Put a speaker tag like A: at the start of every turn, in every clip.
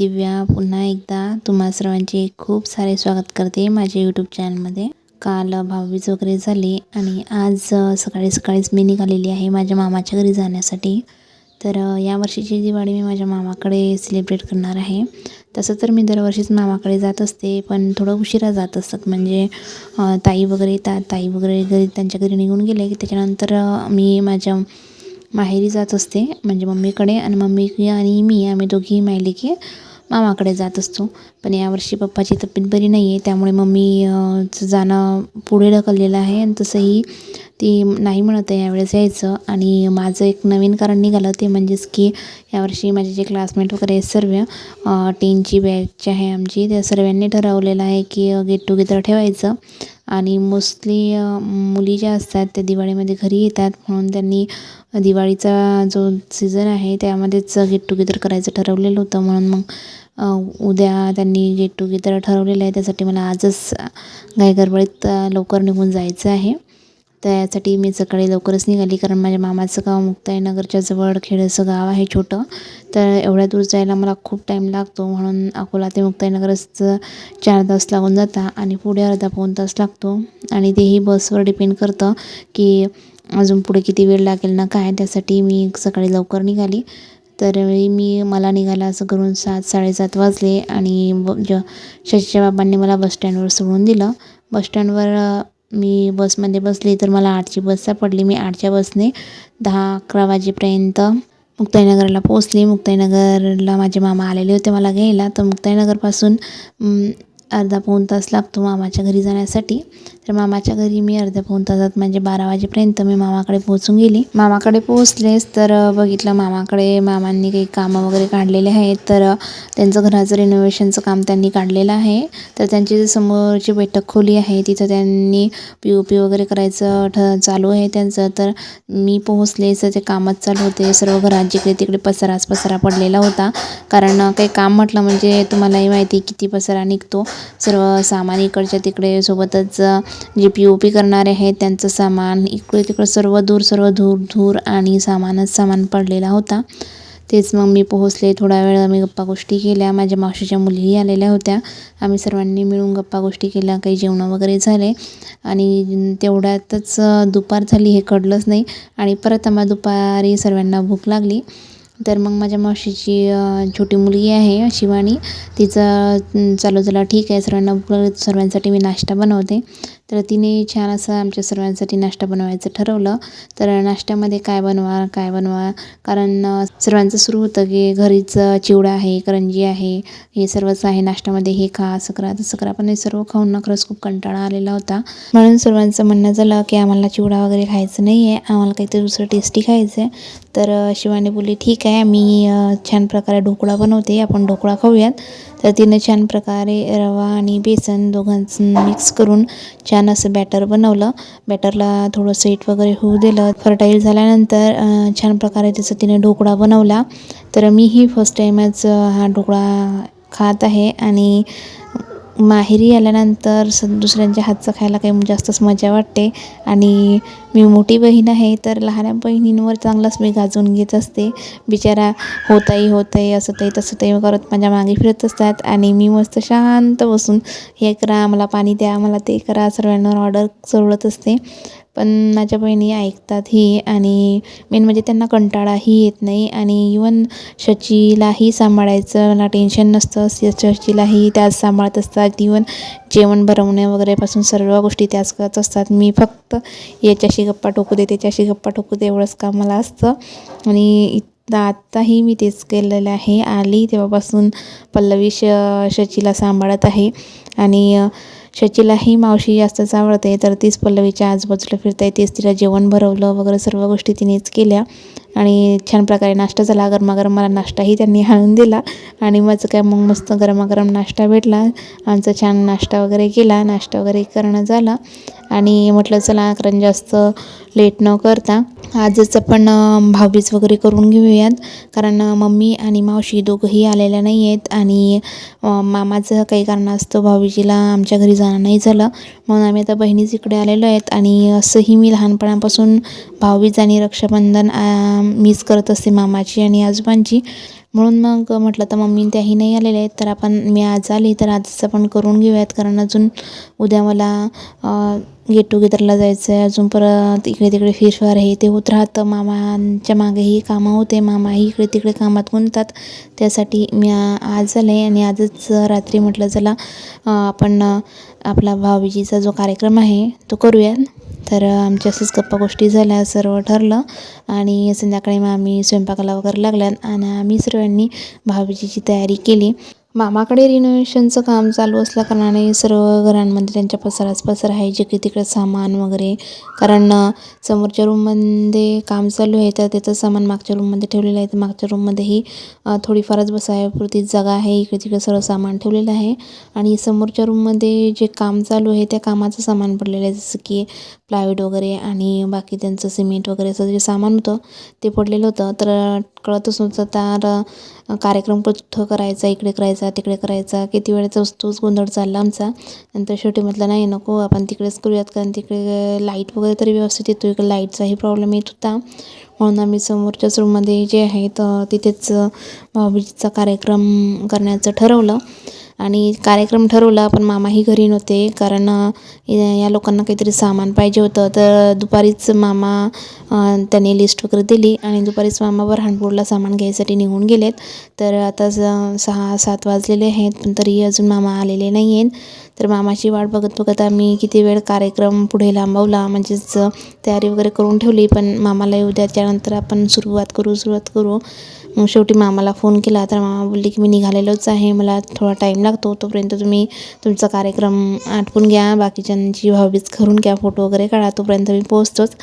A: दिव्या पुन्हा एकदा तुम्हा सर्वांचे खूप सारे स्वागत करते माझ्या यूट्यूब चॅनलमध्ये काल भाऊबीज वगैरे झाली आणि आज सकाळी सकाळीच मी निघालेली आहे माझ्या मामाच्या घरी जाण्यासाठी. तर या यावर्षीची दिवाळी मी माझ्या मामाकडे सेलिब्रेट करणार आहे. तसं तर मी दरवर्षीच मामाकडे जात असते पण थोडं उशिरा जात असतात. म्हणजे ताई वगैरे ता ताई वगैरे घरी त्यांच्या घरी निघून गेले. की त्याच्यानंतर मी माझ्या माहेरी जात असते म्हणजे मम्मीकडे. आणि मम्मी आणि मी आम्ही दोघी मायली की मामाकडे जात असतो. पण यावर्षी पप्पाची तब्येत बरी नाही आहे त्यामुळे मम्मीचं जाणं पुढे ढकललेलं आहे. आणि तसंही ती नाही म्हणत आहे यावेळेस यायचं. आणि माझं एक नवीन कारण निघालं ते म्हणजेच की यावर्षी माझे जे क्लासमेट वगैरे आहेत सर्व टेनची बॅच आहे आमची. त्या सर्वांनी ठरवलेलं आहे की गेट टुगेदर ठेवायचं. आणि मोस्टली मुली ज्या असतात त्या दिवाळीमध्ये घरी येतात. म्हणून त्यांनी दिवाळीचा जो सीझन आहे त्यामध्येच गेट टुगेदर करायचं ठरवलेलं होतं. म्हणून मग उद्या त्यांनी गेट टुगेदर ठरवलेलं आहे त्यासाठी मला आजच घाईगडबडीत लवकर निघून जायचं आहे. त्यासाठी मी सकाळी लवकरच निघाली कारण माझ्या मामाचं गाव मुक्ताईनगरच्या जवळ खेड्याचं गाव आहे छोटं. तर एवढ्या दूर जायला मला खूप टाईम लागतो म्हणून अकोला ते मुक्ताईनगरच चार तास लागून जाता आणि पुढे अर्धा पाऊण तास लागतो. आणि तेही बसवर डिपेंड करतं की अजून पुढे किती वेळ लागेल ना काय त्यासाठी मी सकाळी लवकर निघाली. तर मी मला निघायला असं करून सात साडेसात वाजले आणि ब ज शशीच्या बाबांनी मला बसस्टँडवर सोडून दिलं. बसस्टँडवर मी बसमध्ये बसली तर मला आठची बस सापडली. मी आठच्या बसने दहा अकरा वाजेपर्यंत मुक्ताईनगरला पोचली मुक्ताईनगरला माझे मामा आलेले होते मला घ्यायला. तर मुक्ताईनगरपासून अर्धा पाऊण तास लागतो मामाच्या घरी जाण्यासाठी. तर मामाच्या घरी मी अर्ध्या पाऊण तासात म्हणजे बारा वाजेपर्यंत मी मामाकडे पोहोचून गेली. मामाकडे पोहोचलेच तर बघितलं मामाकडे मामांनी काही कामं वगैरे काढलेले आहेत तर त्यांचं घराचं रिनोव्हेशनचं काम त्यांनी काढलेलं आहे. तर त्यांची जी समोरची बैठक खोली आहे तिथं त्यांनी पी ओ पी वगैरे करायचं ठ चालू आहे त्यांचं. तर मी पोहोचले तर ते कामच चालू होते. सर्व घरात जिकडे तिकडे पसराच पसरा पडलेला होता. कारण काही काम म्हटलं म्हणजे तुम्हालाही माहिती आहे किती पसरा निघतो. सर्व सामान इकडच्या तिकडे सोबतच जे पी ओ पी करणारे आहेत त्यांचं सामान इकडे तिकडं सर्व दूर सर्व धूर धूर आणि सामानच सामान पडलेला होता. तेच मग मी पोहोचले. थोडा वेळ आम्ही गप्पा गोष्टी केल्या. माझ्या मावशीच्या मुलीही आलेल्या होत्या. आम्ही सर्वांनी मिळून गप्पा गोष्टी केल्या. काही जेवणं वगैरे झाले. आणि तेवढ्यातच दुपार झाली हे कळलंच नाही. आणि परत आम्हाला दुपारी सर्वांना भूक लागली. तर मग माझ्या मावशीची छोटी मुलगी आहे शिवानी. तिचं चालू झालं ठीक आहे. सर्वांना भूक लागली. सर्वांसाठी मी नाश्ता बनवते. तर तिने छान असं आमच्या सर्वांसाठी नाश्ता बनवायचं ठरवलं. तर नाश्त्यामध्ये काय बनवा काय बनवा? कारण सर्वांचं सुरू होतं की घरीच चिवडा आहे करंजी आहे हे सर्वच आहे नाश्त्यामध्ये हे खा असं करा तसं करा. पण हे सर्व खाऊन ना खरंच खूप कंटाळा आलेला होता. म्हणून सर्वांचं म्हणणं झालं की आम्हाला चिवडा वगैरे खायचं नाही आहे आम्हाला काहीतरी दुसरं टेस्टी खायचं आहे तर शिवाने बोलली ठीक आहे मी छान प्रकारे ढोकळा बनवते आपण ढोकळा खाऊयात. तर तिनं छान प्रकारे रवा आणि बेसन दोघांचं मिक्स करून छान असं बॅटर बनवलं. बॅटरला थोडं सेट वगैरे होऊ दिलं. फर्टाईल झाल्यानंतर छान प्रकारे तिचं तिने ढोकळा बनवला. तर मीही फर्स्ट टाईमच हा ढोकळा खात आहे. आणि माहेरी आल्यानंतर स दुसऱ्यांच्या हातचं खायला काही जास्तच मजा वाटते. आणि मी मोठी बहीण आहे तर लहान बहिणींवर चांगलाच मी गाजवून घेत असते. बिचारा होताही होतंही असं ताई तसं ते करत माझ्या मागे फिरत असतात आणि मी मस्त शांत बसून हे करा मला पाणी द्या मला ते करा सर्वांवर ऑर्डर सोडत असते. पण माझ्या बहिणी ऐकतातही आणि मेन म्हणजे त्यांना कंटाळाही येत नाही आणि इवन शचीलाही सांभाळायचं मला टेन्शन नसतं शचीलाही त्याच सांभाळत असतात. इवन जेवण भरवणे वगैरेपासून सर्व गोष्टी त्याच करत असतात. मी फक्त याच्याशी गप्पा ठोकू दे त्याच्याशी गप्पा ठोकू दे एवढंच काम मला असतं. आणि इत- आत्ताही मी तेच केलेलं आहे. आली तेव्हापासून पल्लवी श शचीला सांभाळत आहे. आणि शचीलाही मावशी जास्तच आवडते. तर तीच पल्लवीच्या आजूबाजूला फिरते तेच तिला जेवण भरवलं वगैरे सर्व गोष्टी तिनेच केल्या. आणि छान प्रकारे नाश्ता झाला गरमागरम मला नाश्ताही त्यांनी आणून दिला. आणि माझं काय मग मस्त गरमागरम नाश्ता भेटला. आमचा छान नाश्ता वगैरे केला. नाश्ता वगैरे करणं झाला. आणि म्हटलं चला कारण जास्त लेट न करता आजच आपण भाऊबीज वगैरे करून घेऊयात. कारण मम्मी आणि मावशी दोघंही आलेल्या नाही आहेत आणि मामाचं काही कारणास्तव भाऊबीजीला आमच्या घरी जाणं नाही झालं. म्हणून आम्ही आता बहिणीच इकडे आलेलो आहेत. आणि असंही मी लहानपणापासून भाऊबीज आणि रक्षाबंधन मिस करत असते मामाची आणि आजोबांची. म्हणून मग म्हटलं तर मम्मी त्याही नाही आलेल्या आहेत तर आपण मी आज आली तर आजच आपण करून घेऊयात. कारण अजून उद्या मला गेट टुगेदरला जायचं आहे अजून परत इकडे तिकडे फिरफार हे ते होत राहतं. मामांच्या मागेही कामं होते. मामाही इकडे तिकडे कामात गुंततात. त्यासाठी मी आज आले आणि आजच रात्री म्हटलं चला आपण आपला भाऊबीजीचा जो कार्यक्रम आहे तो करूयात. तर आमच्या असंच गप्पा गोष्टी झाल्या सर्व ठरलं. आणि संध्याकाळी मग आम्ही स्वयंपाकाला वगैरे लागल्यात आणि आम्ही सर्वांनी भाऊबीजेची तयारी केली. मामाकडे रिनोव्हेशनचं काम चालू असल्या कारणाने सर्व घरांमध्ये त्यांच्या पसराच पसर आहे जिकडे तिकडे सामान वगैरे. कारण समोरच्या रूममध्ये काम चालू आहे तर त्याचं सामान मागच्या रूममध्ये ठेवलेलं आहे. तर मागच्या रूममध्येही थोडीफारच बसायपुरती जागा आहे. इकडे तिकडे सर्व सामान ठेवलेलं आहे. आणि समोरच्या रूममध्ये जे काम चालू आहे त्या कामाचं सामान पडलेलं आहे. जसं की प्लायवूड वगैरे आणि बाकी त्यांचं सिमेंट वगैरे असं जे सामान होतं ते पडलेलं होतं. तर कळतच नव्हतं तर कार्यक्रम कुठं करायचा इकडे करायचा तिकडे करायचा किती वेळेचा तोच गोंधळ चालला आमचा. नंतर शेवटी म्हटलं नाही नको आपण तिकडेच करूयात कारण तिकडे लाइट वगैरे तरी व्यवस्थित येतो इकडे लाईटचाही प्रॉब्लेम येत होता. म्हणून आम्ही समोरच्याच रूममध्ये जे आहे तर तिथेच अ, भाऊबीजेचा कार्यक्रम करण्याचं ठरवलं. आणि कार्यक्रम ठरवला पण मामाही घरी नव्हते. कारण या या लोकांना काहीतरी सामान पाहिजे होतं. तर दुपारीच मामा त्यांनी लिस्ट वगैरे दिली आणि दुपारीच मामा बरहाणपूरला सामान घ्यायसाठी निघून गेलेत. तर आता सहा सात वाजलेले आहेत पण तरी अजून मामा आलेले नाही आहेत तर मामाची वाट बघत बघत आम्ही किती वेळ कार्यक्रम पुढे लांबवला म्हणजेच तयारी वगैरे करून ठेवली. पण मामाला येऊ द्या त्यानंतर आपण सुरुवात करू सुरुवात करू. मग शेवटी मामाला फोन केला. तर मामा बोलले की मी निघालेलोच आहे. मला थोडा टाईम लागतो. तोपर्यंत तुम्ही तुमचा कार्यक्रम आटपून घ्या. बाकीच्यांची भावीच करून घ्या. फोटो वगैरे काढा. तोपर्यंत मी पोहोचतोच.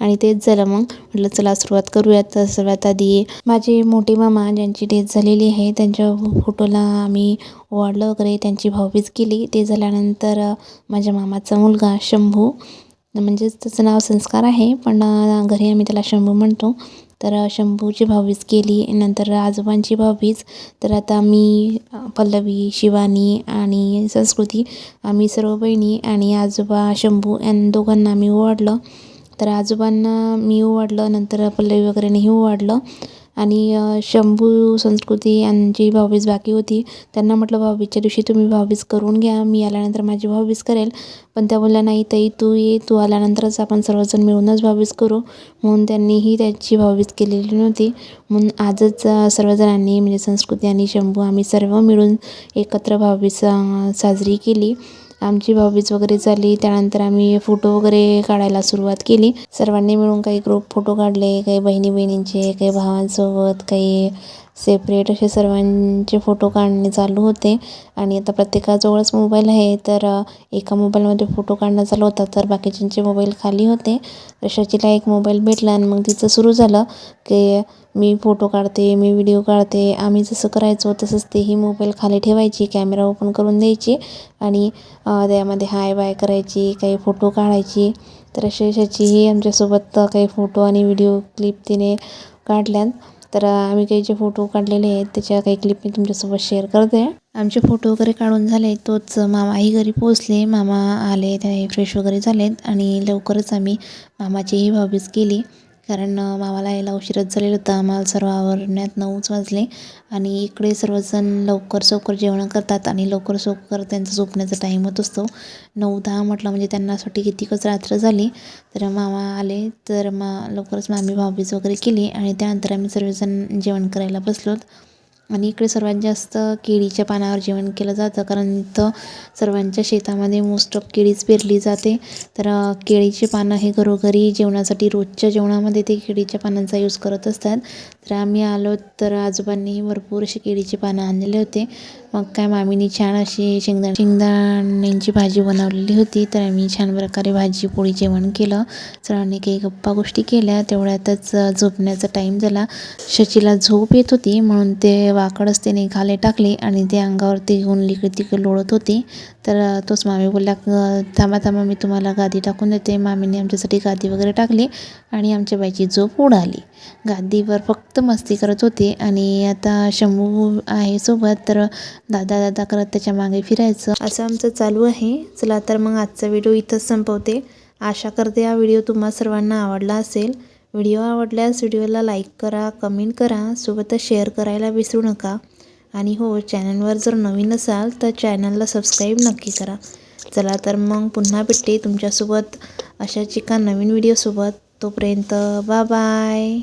A: आणि तेच झालं मग. म्हटलं चला सुरुवात करूयात. तर सर्वात आधी माझे मोठे मामा ज्यांची डेथ झालेली आहे त्यांच्या फोटोला आम्ही ओवाळलं वगैरे. त्यांची भाऊबीज केली. ते झाल्यानंतर माझ्या मामाचा मुलगा शंभू म्हणजेच त्याचं नाव संस्कार आहे. पण घरी आम्ही त्याला शंभू म्हणतो. तर शंभूची भाऊबीज केली. नंतर आजोबांची भाऊबीज. तर आता मी पल्लवी शिवानी आणि संस्कृती आम्ही सर्व बहिणी आणि आजोबा शंभू यां दोघांना मी ओवाडलं तर आजोबांना मी ओवाडलं नंतर पल्लवी वगैरेनेही ओवाडलं आणि शंभू संस्कृती यांची भाऊबीज बाकी होती त्यांना म्हटलं भाऊबीजच्या दिवशी तुम्ही भाऊबीज करून घ्या मी आल्यानंतर माझी भाऊबीज करेल. पण त्या बोलल्या नाही ताई तू ये तू आल्यानंतरच आपण सर्वजण मिळूनच भाऊबीज करू. म्हणून त्यांनीही त्याची भाऊबीज केलेली नव्हती. म्हणून आजच सर्वजणांनी म्हणजे संस्कृती आणि शंभू आम्ही सर्व मिळून एकत्र भाऊबीज साजरी केली. आमची भाऊबीज वगैरे झाली त्यानंतर आम्ही फोटो वगैरे काढायला सुरुवात केली. सर्वांनी मिळून काही ग्रुप फोटो काढले काही बहिणी बहिणींचे काही भावांसोबत काही सेपरेट असे सर्वांचे फोटो काढणे चालू होते. आणि आता प्रत्येकाजवळच मोबाईल आहे तर एका मोबाईलमध्ये फोटो काढणं चालू होता तर बाकीच्यांचे मोबाईल खाली होते. तर शचीला एक मोबाईल भेटला आणि मग तिचं सुरू झालं की मी फोटो काढते मी व्हिडिओ काढते. आम्ही जसं करायचो तसंच तेही मोबाईल खाली ठेवायची कॅमेरा ओपन करून द्यायची. आणि त्यामध्ये हाय बाय करायची काही फोटो काढायची. तर असे शचीही आमच्यासोबत काही फोटो आणि व्हिडिओ क्लिप तिने काढल्यात. तर आम्ही काही जे फोटो काढलेले आहेत त्याच्या काही क्लिप मी तुमच्यासोबत शेअर करते. आमचे फोटो वगैरे काढून झाले तोच मामाही घरी पोहोचले. मामा आले ते फ्रेश वगैरे झालेत आणि लवकरच आम्ही मामाचीही भाऊबीज केली. कारण मामाला यायला उशीरच झालेलं होतं. आम्हाला सर्व आवरण्यात नऊच वाजले आणि इकडे सर्वजण लवकर सवकर जेवणं करतात आणि लवकर सवकर त्यांचा झोपण्याचा टाईम होत असतो. नऊ दहा म्हटलं म्हणजे त्यांना असं वाटते कितीकच रात्र झाली. तर मामा आले तर मा लवकरच मामी भाऊबीज वगैरे केली आणि त्यानंतर आम्ही सर्वजण जेवण करायला बसलोत. आणि इकडे सर्वात जास्त केळीच्या पानावर जेवण केलं जातं कारण इथं सर्वांच्या शेतामध्ये मोस्ट ऑफ केळीच पेरली जाते. तर केळीचे केळीची पानं हे घरोघरी जेवणासाठी रोजच्या जेवणामध्ये ते केळीच्या पानांचा यूज करत असतात. तर आम्ही आलो तर आजोबांनी भरपूर अशी केळीची पानं आणलेले होते. मग काय मामीनी छान अशी शेंगदा शेंगदाण्यांची भाजी बनवलेली होती. तर आम्ही छान प्रकारे भाजी पोळी जेवण केलं. सरांनी काही गप्पा गोष्टी केल्या. तेवढ्यातच झोपण्याचा टाईम झाला. शचीला झोप येत होती. म्हणून ते वाकडच त्याने निघाले टाकले आणि ते अंगावरती घेऊन लिकडे तिकडे लोळत होती. तर तोच मामी बोलला थांबा थांबा मी तुम्हाला गादी टाकून देते. मामीने आमच्यासाठी गादी वगैरे टाकली आणि आमच्या बाईची झोप उडाली. गादीवर फक्त मस्ती करत होते आणि आता शंभू आहे सोबत तर दादा दादा करत त्याच्यामागे फिरायचं. असं आमचं चालू आहे. चला तर मग आजचा व्हिडिओ इथंच संपवते. आशा करते हा व्हिडिओ तुम्हा सर्वांना आवडला असेल. व्हिडिओ आवडल्यास व्हिडिओला लाईक करा कमेंट करा. सोबतच शेअर करायला विसरू नका. आणि हो चॅनलवर जर नवीन असाल तर चॅनलला सबस्क्राईब नक्की करा. चला तर मग पुन्हा भेटते तुमच्यासोबत अशाच एका नवीन व्हिडिओसोबत तोपर्यंत बा बाय